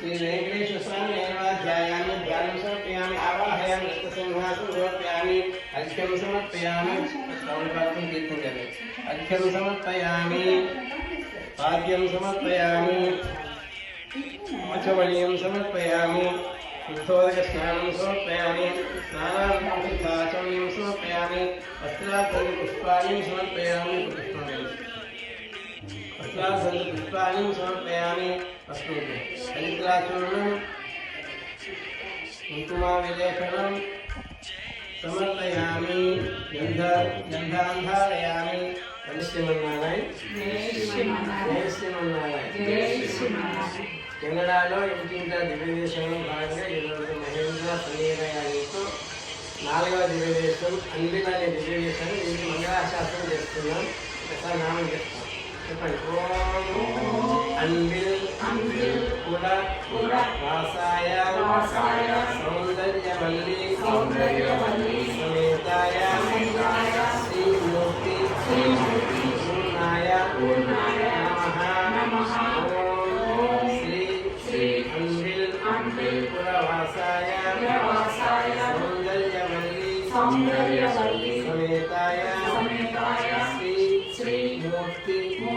श्री वेंकटेश्वर ध्यायामि ध्यानं समर्पयामि आवाहयामि रक्तसिंहासं समर्पयामि अर्घ्यं వస్త్రార్థం పుష్పాన్ని సమర్పయామి అస్తు హరిద్రాచూర్ణం కుంకుమావిలేఖనం సమర్పయామి గంధ గంధాంధారయామి శ్రీమన్నారాయణ జయ శ్రీమన్నారాయణ కెనడాలో ఇంటింట దివ్యదేశంలో భాగంగా ఈరోజు మహేంద్ర సమీరయానికి నాలుగవ దివ్యదేశం అందిన అనే దివ్యదేశాన్ని దీనికి మంగళాశాస్త్రం చేస్తున్నాం ఒకసారి నామం చేస్తాం Yeah, yeah, yeah.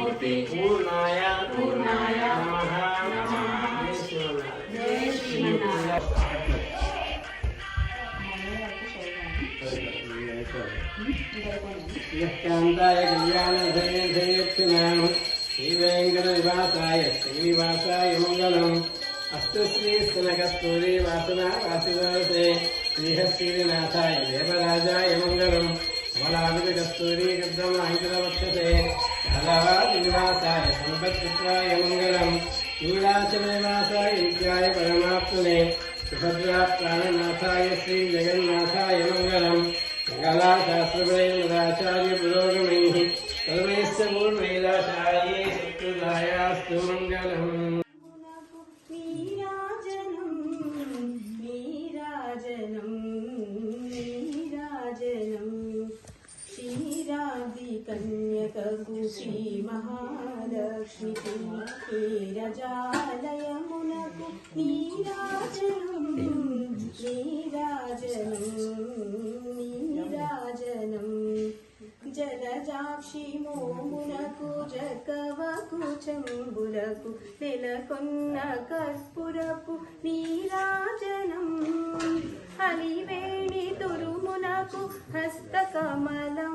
మూర్తి మూర్తి పూర్ణాయ పూర్ణాయ నమః నమః జయ శ్రీమన్నారాయణ యశాంతాయ కళ్యాణధయేక్షణాం శ్రీవేంకటనివాసాయ శ్రీనివాసాయ మంగళం అస్తు శ్రీ స్తనకస్తూరి వాసనా వాసివాసే శ్రీహశ్రీనాథాయ अलवादिवासाय संपत्तित्वाय मङ्गलम्। लीलाचलेवासाय विद्याय परमात्मने, सुभद्राप्राणनाथाय श्रीजगन्नाथाय मङ्गलम्। सकलाशास्त्रप्रयोगाचार्य पुरोगमैः, सर्वैश्च पूर्वैराचार्ये सुकृतायास्तु मङ्गलम्। క్షీరాది శ్రీ మహాలక్ష్మికి నీరజాలయమునకు నీరాజనం నీరాజనం నీరాజనం జలజాక్షి మోమునకు జగవకు చెంబులకు నెలకొన్న కర్పురపు నీరాజనం హలివేణి తురుమునకు హస్తకమలం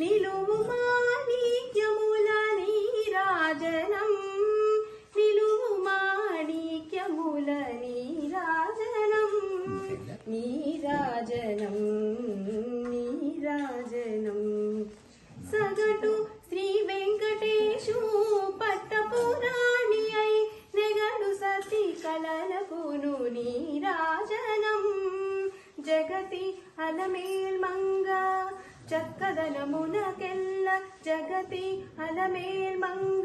నిలువు మాణిక్యముల నీరాజనం. నిలువు మాణిక్యముల నీరాజనం. నీరాజనం నీరాజనం. సగటు శ్రీ వెంకటేశు పట్టపురాణి అయి నెగడు సతి కలలకును నీరాజనం. జగతి అలమేల్ చక్కదనమునకెల్ల జగతి అలమేల్మంగ.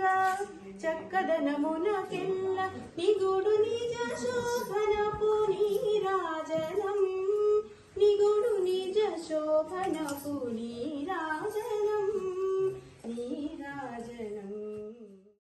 చక్కదనమునకెల్ల నిగుడు నిజ శోభనపు నీరాజనం. నిగుడు నిజ శోభనపు